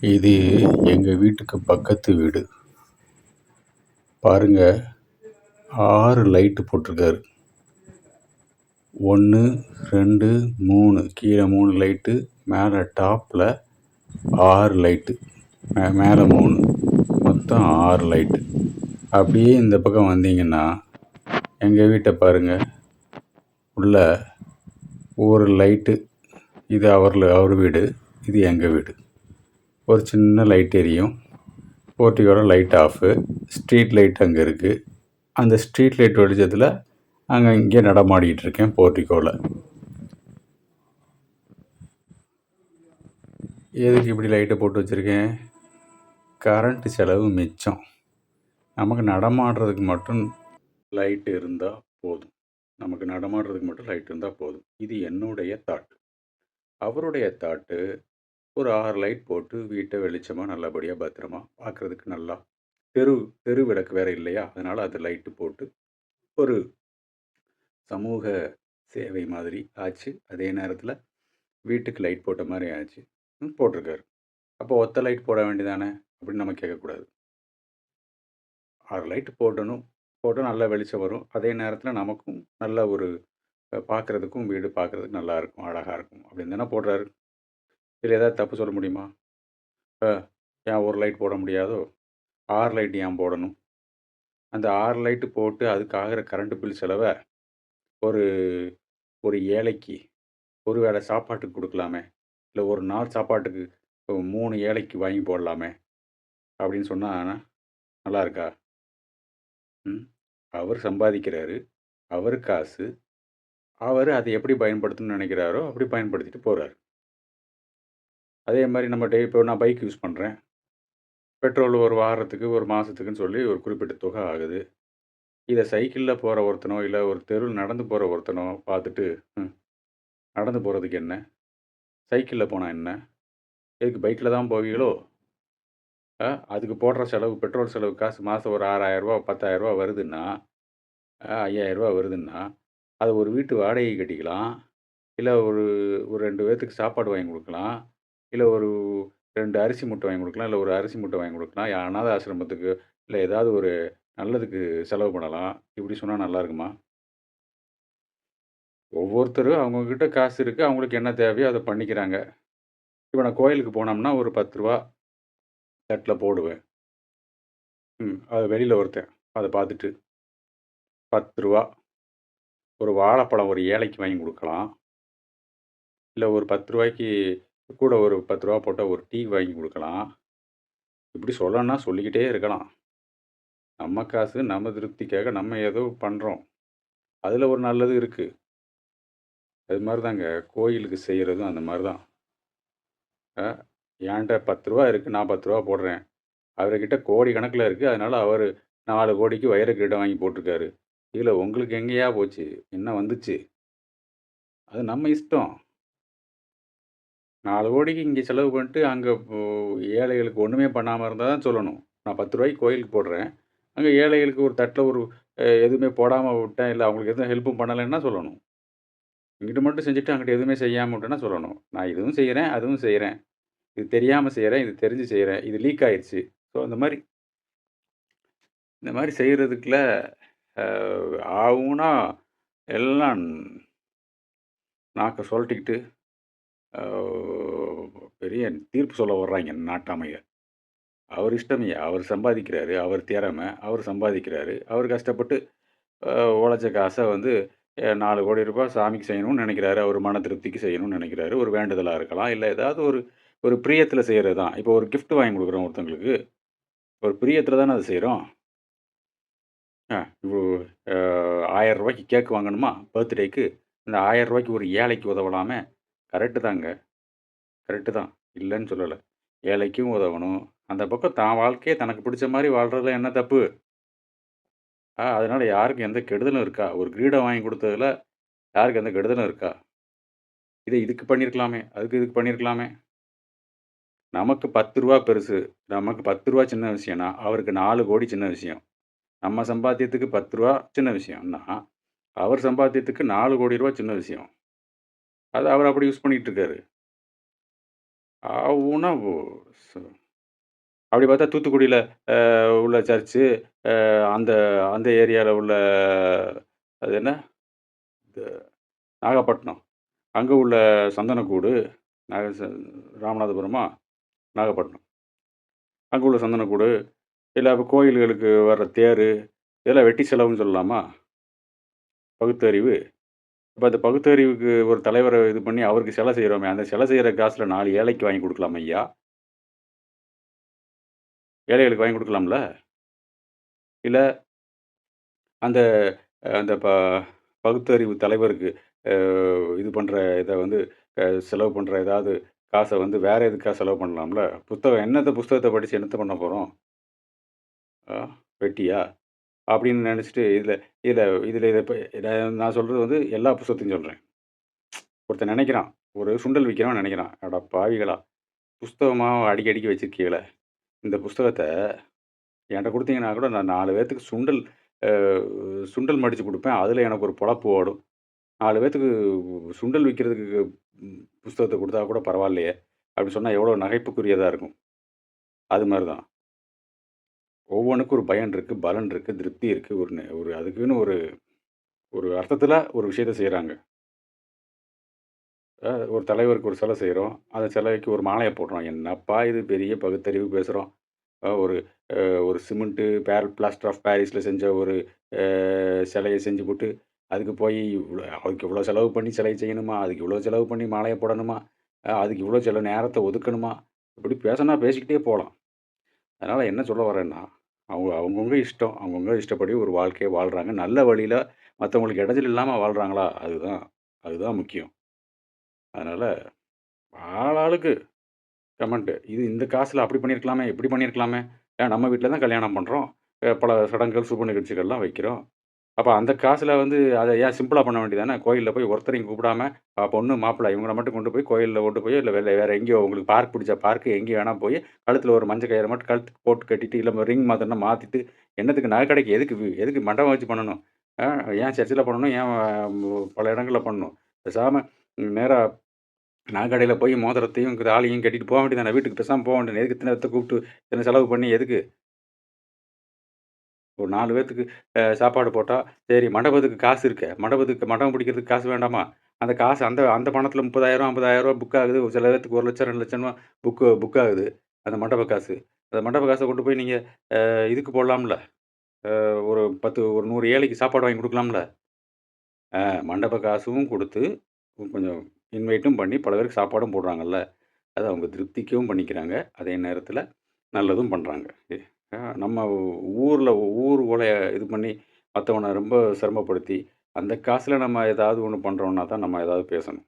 இது எங்கள் வீட்டுக்கு பக்கத்து வீடு. பாருங்க ஆறு லைட்டு போட்டிருக்காரு. ஒன்று ரெண்டு மூணு. கீழே மூணு லைட்டு மேலே டாப்பில் ஆறு லைட்டு. மே மேலே மூணு. மொத்தம் ஆறு லைட்டு. அப்படியே இந்த பக்கம் வந்தீங்கன்னா எங்கள் வீட்டை பாருங்கள் உள்ள ஒரு லைட்டு. இது அவர் அவர் வீடு. இது எங்கள் வீடு. ஒரு சின்ன லைட் எரியும். போர்ட்டிக்கோட லைட் ஆஃபு ஸ்ட்ரீட் லைட் அங்கே இருக்குது அந்த ஸ்ட்ரீட் லைட் வெளிச்சத்தில் அங்கே இங்கே நடமாடிக்கிட்டு இருக்கேன் போர்ட்டிக்கோவில் எதுக்கு இப்படி லைட்டை போட்டு வச்சுருக்கேன்? கரண்ட்டு செலவு மிச்சம். நமக்கு நடமாடுறதுக்கு மட்டும் லைட் இருந்தால் போதும். நமக்கு நடமாடுறதுக்கு மட்டும் லைட் இருந்தால் போதும். இது என்னுடைய தாட் அவருடைய தாட்டு ஒரு ஆறு லைட் போட்டு வீட்டை வெளிச்சமாக நல்லபடியாக பத்திரமா பார்க்குறதுக்கு நல்லா தெரு தெரு விளக்கு வேறு இல்லையா? அதனால் அது லைட்டு போட்டு ஒரு சமூக சேவை மாதிரி ஆச்சு. அதே நேரத்தில் வீட்டுக்கு லைட் போட்ட மாதிரி ஆச்சு. போட்டிருக்காரு. அப்போ ஒத்த லைட் போட வேண்டியதானே? அப்படின்னு நம்ம கேட்கக்கூடாது. ஆறு லைட்டு போடணும். போட்டால் நல்ல வெளிச்சம் வரும். அதே நேரத்தில் நமக்கும் நல்ல ஒரு பார்க்குறதுக்கும் வீடு பார்க்குறதுக்கு நல்லா இருக்கும் அழகாக இருக்கும் அப்படின்னு தானே போடுறாரு. இதில் ஏதாவது தப்பு சொல்ல முடியுமா? இப்போ ஏன் ஒரு லைட் போட முடியாதோ? ஆறு லைட் ஏன் போடணும்? அந்த ஆறு லைட்டு போட்டு அதுக்கு ஆகிற பில் செலவை ஒரு ஒரு ஏழைக்கு ஒரு வேளை சாப்பாட்டுக்கு கொடுக்கலாமே? இல்லை ஒரு நாள் சாப்பாட்டுக்கு மூணு ஏழைக்கு வாங்கி போடலாமே? அப்படின்னு சொன்னால் நல்லா இருக்கா? ம் அவர் சம்பாதிக்கிறாரு அவர் காசு அவர் அதை எப்படி பயன்படுத்தணும்னு நினைக்கிறாரோ அப்படி பயன்படுத்திட்டு போகிறாரு அதே மாதிரி நம்ம டே இப்போ நான் பைக் யூஸ் பண்ணுறேன் பெட்ரோல் ஒரு வாரத்துக்கு ஒரு மாதத்துக்குன்னு சொல்லி ஒரு குறிப்பிட்ட தொகை ஆகுது. இதை சைக்கிளில் போகிற ஒருத்தனோ இல்லை ஒரு தெருவில் நடந்து போகிற ஒருத்தனோ பார்த்துட்டு நடந்து போகிறதுக்கு என்ன? சைக்கிளில் போனால் என்ன? எதுக்கு பைக்கில் தான் போவீங்களோ? அதுக்கு போடுற செலவு பெட்ரோல் செலவு காசு மாதம் ஒரு ஆறாயிரரூபா பத்தாயிரரூபா வருதுன்னா ஐயாயிரரூபா வருதுன்னா அதை ஒரு வீட்டு வாடகை கட்டிக்கலாம். இல்லை ஒரு ஒரு ரெண்டு பேர்த்துக்கு சாப்பாடு வாங்கி கொடுக்கலாம். இல்லை ஒரு ரெண்டு அரிசி மூட்டை வாங்கி கொடுக்கலாம். இல்லை ஒரு அரிசி மூட்டை வாங்கி கொடுக்கலாம். அனாதை ஆசிரமத்துக்கு இல்லை ஏதாவது ஒரு நல்லதுக்கு செலவு பண்ணலாம். இப்படி சொன்னால் நல்லா இருக்குமா? ஒவ்வொருத்தரும் அவங்கக்கிட்ட காசு இருக்குது அவங்களுக்கு என்ன தேவையோ அதை பண்ணிக்கிறாங்க. இப்போ நான் கோயிலுக்கு போனோம்னா ஒரு பத்து ரூபா தட்டில் போடுவேன். ம் அது வெளியில் ஒருத்தன் அதை பார்த்துட்டு பத்து ரூபா ஒரு வாழைப்பழம் ஒரு ஏழைக்கு வாங்கி கொடுக்கலாம். இல்லை ஒரு பத்து ரூபாய்க்கு கூட ஒரு பத்து ரூபா போட்டால் ஒரு டீ வாங்கி கொடுக்கலாம். இப்படி சொல்லணும்னா சொல்லிக்கிட்டே இருக்கலாம். நம்ம காசு நம்ம திருப்திக்காக நம்ம ஏதோ பண்ணுறோம் அதில் ஒரு நல்லது இருக்குது அது மாதிரி தாங்க கோயிலுக்கு செய்கிறதும் அந்த மாதிரி தான் ஏன்ட்ட பத்து ரூபா இருக்குது நான் பத்து ரூபா போடுறேன். அவர்கிட்ட கோடி கணக்கில் இருக்குது அதனால் அவர் நாலு கோடிக்கு வைர கிரீடம் வாங்கி போட்டிருக்காரு. இதில் உங்களுக்கு எங்கேயா போச்சு? என்ன வந்துச்சு? அது நம்ம இஷ்டம். நாலு கோடிக்கு இங்கே செலவு பண்ணிட்டு அங்கே ஏழைகளுக்கு ஒன்றுமே பண்ணாமல் இருந்தால் தான் சொல்லணும். நான் பத்து ரூபாய்க்கு கோயிலுக்கு போடுறேன். அங்கே ஏழைகளுக்கு ஒரு தட்டில் ஒரு எதுவுமே போடாமல் விட்டேன். இல்லை அவங்களுக்கு எதுவும் ஹெல்ப்பும் பண்ணலைன்னா சொல்லணும். இங்கிட்ட மட்டும் செஞ்சுட்டு அங்கிட்ட எதுவுமே செய்யாமல் விட்டேன்னா சொல்லணும். நான் இதுவும் செய்கிறேன் அதுவும் செய்கிறேன் இது தெரியாமல் செய்கிறேன் இது தெரிஞ்சு செய்கிறேன் இது லீக் ஆயிடுச்சு ஸோ அந்த மாதிரி இந்த மாதிரி செய்கிறதுக்குள்ள ஆகும்னா எல்லாம் நாக்கை சொல்லிட்டுக்கிட்டு பெரிய தீர்ப்பு சொல்ல வர்றாங்க நாட்டாமைய. அவர் இஷ்டமையா அவர் சம்பாதிக்கிறாரு அவர் திறமை அவர் சம்பாதிக்கிறாரு. அவர் கஷ்டப்பட்டு உழைச்ச காசை வந்து நாலு கோடி ரூபாய் சாமிக்கு செய்யணும்னு நினைக்கிறாரு. அவர் மன திருப்திக்கு செய்யணும்னு நினைக்கிறாரு. ஒரு வேண்டுதலாக இருக்கலாம். இல்லை ஏதாவது ஒரு ஒரு பிரியத்தில் செய்கிறது தான் இப்போ ஒரு கிஃப்ட் வாங்கி கொடுக்குறோம் ஒருத்தங்களுக்கு. ஒரு பிரியத்தில் தானே அதை செய்கிறோம் ஆ இவ்வளோ ஆயிரம் ரூபாய்க்கு கேக் வாங்கணுமா? பர்த்டேக்கு இந்த ஆயிரம் ரூபாய்க்கு ஒரு ஏழைக்கு உதவலாமே. கரெக்டு தாங்க. கரெக்டு தான். இல்லைன்னு சொல்லலை. ஏழைக்கும் உதவணும். அந்த பக்கம் தான் வாழ்க்கையே தனக்கு பிடிச்ச மாதிரி வாழ்கிறதுல என்ன தப்பு? ஆ அதனால் யாருக்கும் எந்த கெடுதலும் இருக்கா? ஒரு கிரீடம் வாங்கி கொடுத்ததில் யாருக்கு எந்த கெடுதலும் இருக்கா? இதை இதுக்கு பண்ணியிருக்கலாமே அதுக்கு இதுக்கு பண்ணியிருக்கலாமே நமக்கு பத்து ரூபா பெருசு நமக்கு பத்து ரூபா சின்ன விஷயம்னா அவருக்கு நாலு கோடி சின்ன விஷயம். நம்ம சம்பாத்தியத்துக்கு பத்து ரூபா சின்ன விஷயம்னா அவர் சம்பாத்தியத்துக்கு நாலு கோடி ரூபா சின்ன விஷயம். அது அவர் அப்படி யூஸ் பண்ணிகிட்டு இருக்காரு ஆவுன்னா அப்படி பார்த்தா தூத்துக்குடியில் உள்ள சர்ச்சு, அந்த அந்த ஏரியாவில் உள்ள அது என்ன? இந்த நாகப்பட்டினம். அங்கே உள்ள சந்தனக்கூடு, நாக ச ராமநாதபுரமா? நாகப்பட்டினம். அங்கே உள்ள சந்தனக்கூடு, இல்லை இப்போ கோயில்களுக்கு வர்ற தேர் இதெல்லாம் வெட்டி செலவுன்னு சொல்லலாமா? பகுத்தறிவு. இப்போ அந்த பகுத்தறிவுக்கு ஒரு தலைவர இது பண்ணி அவருக்கு சிலை செய்றோமே, அந்த சிலை செய்ற காசுல 4 ஏழைக்கு வாங்கி குடுக்கலாமா ஐயா? ஏழைகளுக்கு வாங்கி குடுக்கலாம்ல? இல்ல அந்த அந்த ப பகுத்தறிவு தலைவருக்கு அ இது பண்ற இத வந்து அ செலவு பண்ற ஏதாவது காச வந்து வேற எதுக்கா செலவு பண்ணலாம்ல? புத்தகம் என்னத்த புஸ்தகத்த படிச்சு என்னத்த பண்ண போறோம்? ஆ வெட்டியா? அப்படின்னு நினச்சிட்டு இதில் இதில் இதில் இதை இப்போ நான் சொல்கிறது வந்து எல்லா புஸ்தகத்தையும் சொல்கிறேன் ஒருத்தன் நினைக்கிறான் ஒரு சுண்டல் விக்கிறவன் நினைக்கிறான் அட பாவிகளா! புஸ்தகமாக அடிக்கி அடிக்க வச்சிருக்கீகளே, இந்த புஸ்தகத்தை என்கிட்ட கொடுத்தீங்கன்னா கூட நான் நாலு பேர்த்துக்கு சுண்டல் சுண்டல் மடித்து கொடுப்பேன் அதில் எனக்கு ஒரு பொழப்பு ஓடும். நாலு பேர்த்துக்கு சுண்டல் விற்கிறதுக்கு புஸ்தகத்தை கொடுத்தா கூட பரவாயில்லையே! அப்படி சொன்னால் எவ்வளோ நகைப்புக்குரியதாக இருக்கும். அது மாதிரி தான். ஒவ்வொன்றுக்கும் ஒரு பயன் இருக்குது பலன் இருக்குது திருப்தி இருக்குது ஒரு நெ ஒரு அதுக்குன்னு ஒரு ஒரு அர்த்தத்தில் ஒரு விஷயத்தை செய்கிறாங்க அதாவது ஒரு தலைவருக்கு ஒரு சிலை செய்கிறோம் அந்த சிலைக்கு ஒரு மாலையை போடுறோம். என்னப்பா இது பெரிய பகுத்தறிவு பேசுகிறோம் ஒரு ஒரு சிமெண்ட்டு பேர் பிளாஸ்டர் ஆஃப் பாரிஸில் செஞ்ச ஒரு சிலையை செஞ்சு போட்டு அதுக்கு போய் இவ்வளோ அதுக்கு இவ்வளோ செலவு பண்ணி சிலையை செய்யணுமா? அதுக்கு இவ்வளோ செலவு பண்ணி மாலையை போடணுமா? அதுக்கு இவ்வளோ சில நேரத்தை ஒதுக்கணுமா? இப்படி பேசினா பேசிக்கிட்டே போகலாம் அதனால் என்ன சொல்ல வரேன்னா, அவங்க அவங்கவுங்க இஷ்டம். அவங்கவுங்க இஷ்டப்படி ஒரு வாழ்க்கையை வாழ்கிறாங்க நல்ல வழியில் மற்றவங்களுக்கு இடைஞ்சல் இல்லாமல் வாழ்கிறாங்களா அதுதான் அதுதான் முக்கியம். அதனால் ஆளாளுக்கு கமெண்ட்டு. இது இந்த காசில் அப்படி பண்ணியிருக்கலாமே, இப்படி பண்ணியிருக்கலாமே. ஏன் நம்ம வீட்டில் தான் கல்யாணம் பண்ணுறோம் பல சடங்குகள், சுப நிகழ்ச்சிகள்லாம் வைக்கிறோம். அப்போ அந்த காசில் வந்து அதை ஏன் சிம்பிளாக பண்ண வேண்டியது தானே. போய் ஒருத்தரையும் கூப்பிடாம, பொண்ணு, மாப்பிள்ளை இவங்களை மட்டும் கொண்டு போய் கோயிலில் கொண்டு போய் இல்லை வேற வேறு எங்கேயோ உங்களுக்கு பார்க் பிடிச்ச பார்க்கு எங்கேயோ வேணால் போய் கழுத்தில் ஒரு மஞ்சள் கயிறை மட்டும் கழுத்துக்கு போட்டு கட்டிட்டு, இல்லை ரிங் மாத்தணும்னா மாற்றிட்டு என்னத்துக்கு நகைக்கடைக்கு எதுக்கு எதுக்கு மண்டபம் வச்சு பண்ணணும்? ஏன் சர்ச்சில் பண்ணணும்? ஏன் பல இடங்களில் பண்ணணும்? பேசாமல் நேராக நகைக்கடையில் போய் மோதிரத்தையும், தாலியும் கட்டிட்டு போக வேண்டியது தானே. வீட்டுக்கு பேசாமல் போக வேண்டியது எதுக்கு இத்தனை பேத்த கூப்பிட்டு இத்தனை செலவு பண்ணி எதுக்கு? ஒரு நாலு பேர்த்துக்கு சாப்பாடு போட்டால் சரி மண்டபத்துக்கு காசு இருக்கே. மண்டபத்துக்கு மண்டபம் பிடிக்கிறதுக்கு காசு வேண்டாமா? அந்த காசு அந்த அந்த பணத்தில ரூ. 30,000 ரூ. 50,000 புக் ஆகுது. ஒரு சில பேத்துக்கு 1,00,000 2,00,000 புக்கு புக் ஆகுது. அந்த மண்டப காசு. அந்த மண்டப காசை கொண்டு போய் நீங்கள் இதுக்கு போடலாம்ல. ஒரு 10 ஒரு நூறு ஏழைக்கு சாப்பாடு வாங்கி கொடுக்கலாம்ல மண்டப காசும் கொடுத்து கொஞ்சம் இன்வைட்டும் பண்ணி பல பேருக்கு சாப்பாடும் போடுறாங்கல்ல. அது அவங்க திருப்திக்கவும் பண்ணிக்கிறாங்க. அதே நேரத்தில் நல்லதும் பண்ணுறாங்க நம்ம ஊரில் ஊர் ஊழைய இது பண்ணி மற்றவனை ரொம்ப சிரமப்படுத்தி, அந்த காசில் நம்ம ஏதாவது ஒன்று பண்ணுறோன்னா தான் நம்ம ஏதாவது பேசணும்.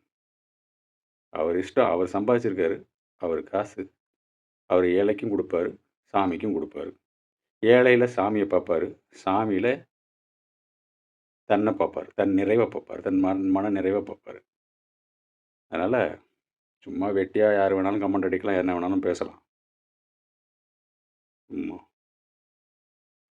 அவர் இஷ்டம். அவர் சம்பாதிச்சிருக்காரு. அவர் காசு. அவர் ஏழைக்கும் கொடுப்பாரு சாமிக்கும் கொடுப்பாரு ஏழையில் சாமியை பார்ப்பார் சாமியில் தன்னை பார்ப்பார் தன் நிறைவை பார்ப்பார் தன் மன் மன நிறைவை பார்ப்பார் அதனால் சும்மா வெட்டியாக யார் வேணாலும் கமெண்ட் அடிக்கலாம். என்ன வேணாலும் பேசலாம்.